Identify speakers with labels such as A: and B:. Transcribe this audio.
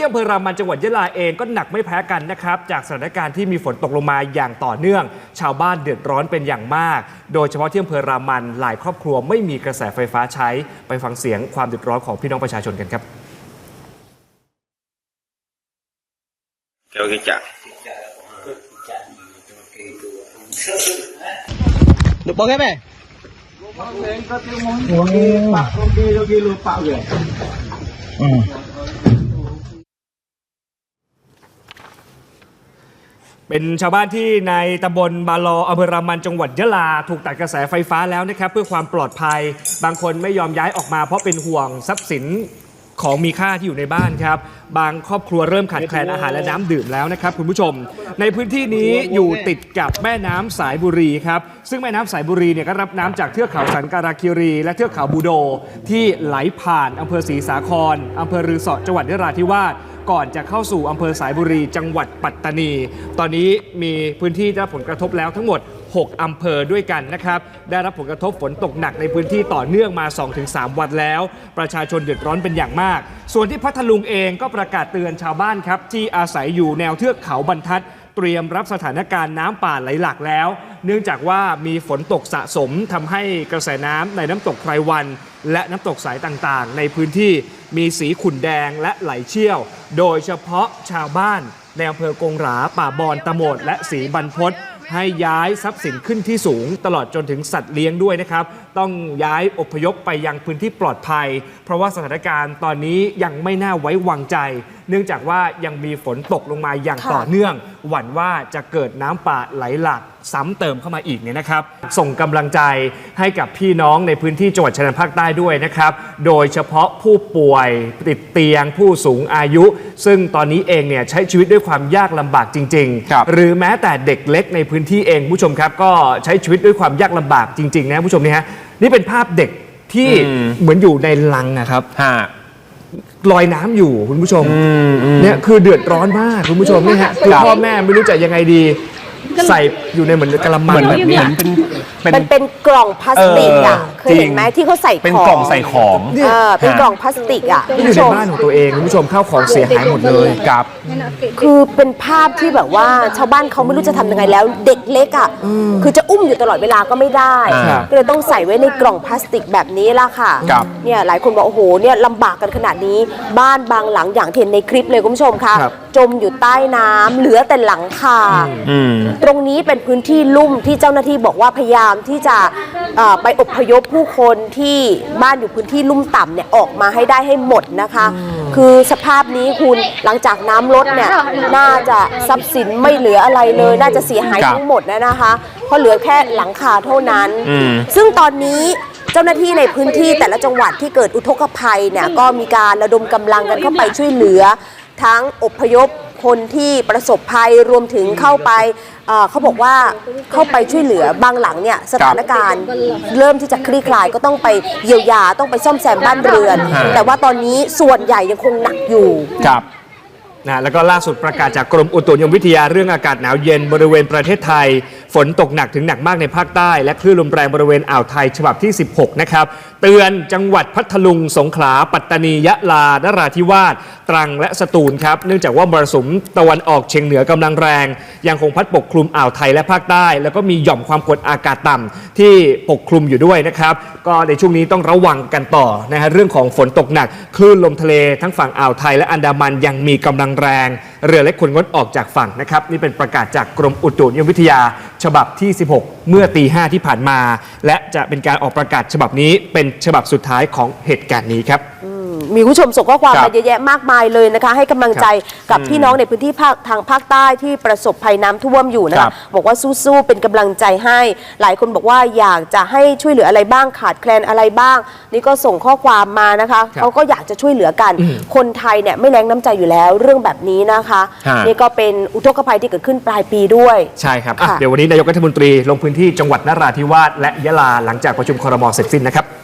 A: ที่อำเภอรามันจังหวัดยะลาเองก็หนักไม่แพ้กันนะครับ จากสถานการณ์ที่มีฝนตกลงมาอย่างต่อเนื่อง ชาวบ้านเดือดร้อนเป็นอย่างมาก โดยเฉพาะที่อำเภอรามันหลายครอบครัวไม่มีกระแสไฟฟ้าใช้ไปฟังเสียงความเดือดร้อนของพี่น้องประชาชนกันครับ
B: Kêu cái chặt
C: Được bao ghép này? Ừ.
A: เป็นชาวบ้านที่ในตำบลบาลออำเภอรามันจังหวัดยะลา ถูกตัดกระแสไฟฟ้าแล้วนะครับ เพื่อความปลอดภัย บางคนไม่ยอมย้ายออกมาเพราะเป็นห่วงทรัพย์สิน ของมีค่าที่อยู่ในบ้านครับ บางครอบครัวเริ่มขาดแคลนอาหารและน้ำดื่มแล้วนะครับคุณผู้ชม ในพื้นที่นี้อยู่ติดกับแม่น้ำสายบุรีครับซึ่งแม่น้ำสายบุรีเนี่ยก็รับน้ำจากเทือกเขาสันการาคิรี และเทือกเขาบูโด ที่ไหลผ่านอำเภอศรีสาครอำเภอรือเสอจังหวัดนราธิวาสก่อนจะเข้าสู่อำเภอสายบุรี จังหวัดปัตตานี ตอนนี้มีพื้นที่ได้รับผลกระทบแล้วทั้งหมด 6 อำเภอด้วยกันนะครับ ได้รับผลกระทบฝนตกหนักในพื้นที่ต่อเนื่องมา 2-3 วันแล้ว ประชาชนเดือดร้อนเป็นอย่างมาก ส่วนที่พัทลุงเองก็ประกาศเตือนชาวบ้านครับ ที่อาศัยอยู่แนวเทือกเขาบรรทัดเตรียมรับสถานการณ์น้ำป่าไหลหลากแล้ว เนื่องจากว่ามีฝนตกสะสมทำให้กระแสน้ำในน้ำตกไพรวัน และน้ำตกสายต่างๆ ในพื้นที่มีสีขุ่นแดงและไหลเชี่ยว โดยเฉพาะชาวบ้านในอำเภอกงหรา ป่าบอนตะโหมด และสีบรรพต ให้ย้ายทรัพย์สินขึ้นที่สูง ตลอดจนถึงสัตว์เลี้ยงด้วยนะครับ ต้องย้ายอพยพไปยังพื้นที่ปลอดภัย เพราะว่าสถานการณ์ตอนนี้ยังไม่น่าไว้วางใจ เนื่องจากว่ายังมีฝนตกลงมาอย่าง
D: ค่ะ
A: ต่อเนื่อง หวั่นว่าจะเกิดน้ำป่าไหลหลากซ้ำเติมเข้ามาอีกเนี่ยนะครับ ส่งกำลังใจให้กับพี่น้องในพื้นที่จังหวัดชายแดนภาคใต้ด้วยนะครับ โดยเฉพาะผู้ป่วยติดเตียงผู้สูงอายุ ซึ่งตอนนี้เองเนี่ยใช้ชีวิตด้วยความยากลำบากจริง
C: ครับ
A: หรือแม้แต่เด็กเล็กในพื้นที่เองผู้ชมครับก็ใช้ชีวิตด้วยความยากลำบากจริงๆนะผู้ชมนี่ฮะนี่เป็นภาพเด็กที่
C: อืม
A: เหมือนอยู่ในลังนะครับ
C: ฮะ
A: ลอยน้ำอยู่คุณผู้ชม
C: อืมอืม
A: เนี่ยคือเดือดร้อนมากคุณผู้ชมนี่ฮะคือ
C: ครับ
A: พ่อแม่ไม่รู้จะยังไงดี ใส่อยู่ในเหมือนกระมังแบบ
C: เห
A: เนี้
C: มื
A: ย
C: อนเป็น เป็น
D: มันเป็นกล่องพลาสติกอะ
C: เออ
D: เคยเห็นไหม
C: จริง
D: ที่เขาใส่ของ
C: เป็นกล่องใส่ของ
D: เออเป็นกล่องพลาสติกอะคุณ
A: อยู่
D: ผู้
A: ใน
D: ชม
A: บ้านของตัวเองคุณผู้ชมข้าวของเสียหายหมดเลย
C: กับ
D: คือเป็นภาพที่แบบว่าชาวบ้านเขาไม่รู้จะทำยังไงแล้วเด็กเล็กอะคือจะอุ้มอยู่ตลอดเวลาก็ไม่ได้
C: อ่า
D: ก็เลยต้องใส่ไว้ในกล่องพลาสติกแบบนี้ล่ะค่ะ
C: ครับ
D: เนี่ยหลายคนบอกโอ้โหเนี่ยลำบากกันขนาดนี้ บ้านบางหลังอย่างที่เห็นในคลิปเลยคุณผู้ชมค่ะ
A: ครับ
D: จมอยู่ใต้น้ำเหลือแต่หลังคา
C: อืม
D: ตรงนี้เป็นพื้นที่ลุ่มที่เจ้าหน้าที่บอกว่าพยายามที่จะเอ่อไปอพยพผู้คนที่บ้านอยู่พื้นที่ลุ่มต่ำเนี่ยออกมาให้ได้ให้หมดนะคะ คือสภาพนี้คุณหลังจากน้ำลดเนี่ยน่าจะทรัพย์สินไม่เหลืออะไรเลย น่าจะเสียหาย
C: ครับ
D: ทั้งหมดนะนะคะเพราะเหลือแค่หลังคาเท่านั้น
C: อืม
D: ซึ่งตอนนี้เจ้าหน้าที่ในพื้นที่แต่ละจังหวัดที่เกิดอุทกภัยเนี่ยก็มีการระดมกำลังกันเข้าไปช่วยเหลือทั้งอพยพ คนที่ประสบภัยรวมถึงเข้าไปเอ่อเขาบอกว่าเข้าไปช่วยเหลือบางหลังเนี่ยสถานการณ์เริ่มที่จะคลี่คลายก็ต้องไปเยียวยาต้องไปซ่อมแซมบ้านเรือน
C: ฮะ
D: แต่ว่าตอนนี้ส่วนใหญ่ยังคงหนักอยู่
C: กับ
A: นะแล้วก็ล่าสุดประกาศจากกรมอุตุนิยมวิทยาเรื่องอากาศหนาวเย็นบริเวณประเทศไทย ฝนตกหนักถึงหนักมากในภาคใต้ และคลื่นลมแรงบริเวณอ่าวไทยฉบับที่ 16 นะครับ เตือนจังหวัดพัทลุง สงขลา ปัตตานี ยะลา นราธิวาส ตรัง และสตูลครับ เนื่องจากว่ามรสุมตะวันออกเฉียงเหนือกำลังแรง ยังคงพัดปกคลุมอ่าวไทยและภาคใต้ แล้วก็มีหย่อมความกดอากาศต่ำที่ปกคลุมอยู่ด้วยนะครับ ก็ในช่วงนี้ต้องระวังกันต่อนะฮะเรื่องของฝนตกหนัก คลื่นลมทะเลทั้งฝั่งอ่าวไทยและอันดามันยังมีกำลังแรง เรือเล็กควรงดออกจากฝั่งนะครับ นี่เป็นประกาศจากกรมอุตุนิยมวิทยาฉบับที่ 16 เมื่อตีห้าที่ผ่านมา และจะเป็นการออกประกาศฉบับนี้เป็นฉบับสุดท้ายของเหตุการณ์นี้ครับ
D: มีผู้ชมส่งข้อความ
C: ครับ
D: มาเยอะแยะมากมายเลยนะคะ ให้กำลังใจกับพี่น้องในพื้นที่ภาคทางภาคใต้ที่ประสบภัยน้ำท่วมอยู่นะ
C: ครั
D: คะ
C: บ
D: บอกว่าสู้ๆเป็นกำลังใจให้ หลายคนบอกว่าอยากจะให้ช่วยเหลืออะไรบ้างขาดแคลนอะไรบ้าง นี่ก็ส่งข้อความมานะคะ
A: ครับ
D: เขาก็อยากจะช่วยเหลือกัน
A: อืม
D: คนไทยเนี่ยไม่แรงน้ำใจอยู่แล้วเรื่องแบบนี้นะคะ
C: ฮะ
D: นี่ก็เป็นอุทกภัยที่เกิดขึ้นปลายปีด้วย
A: ใช่ครับอะ
D: ค่ะ
A: เดี๋ยววันนี้นายกรัฐมนตรีลงพื้นที่จังหวัดนราธิวาสและยะลาหลังจากประชุมครมเสร็จสิ้นนะครับ